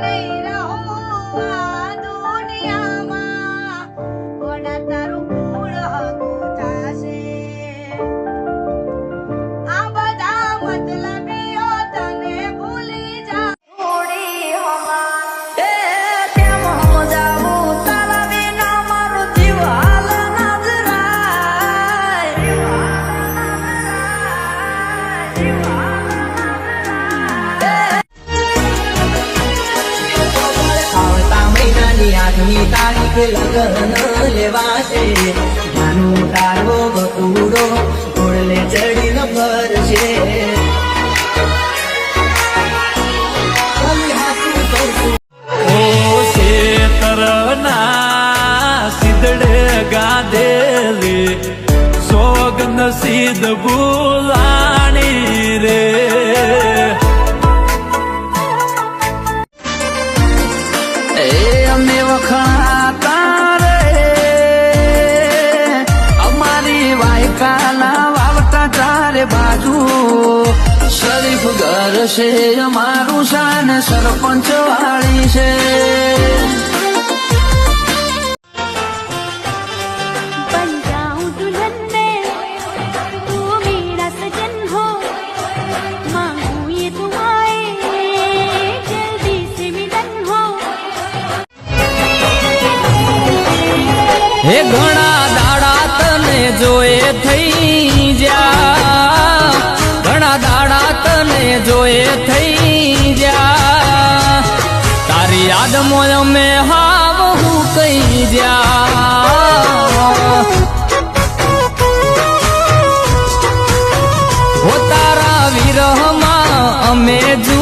baby. તારીખ લગ્ન લેવાશે. જાનું તારો બકુડો ઘોડલે ચડીને ફરશે હાથું કહું છું ઓ શેતરના સિદડે ગાદેલી સોગન સિદ ભૂલાણી રે. એ અમે વખણાતા અમારે બાજુ શરીફ ઘર છે અમારું શાન સરપંચ વાળી છે હે ઘણા દાડા તને જોએ થઈ જા મોય અમે હાવ હું કઈ જા હો તારા વિરહમાં અમે રહ્યા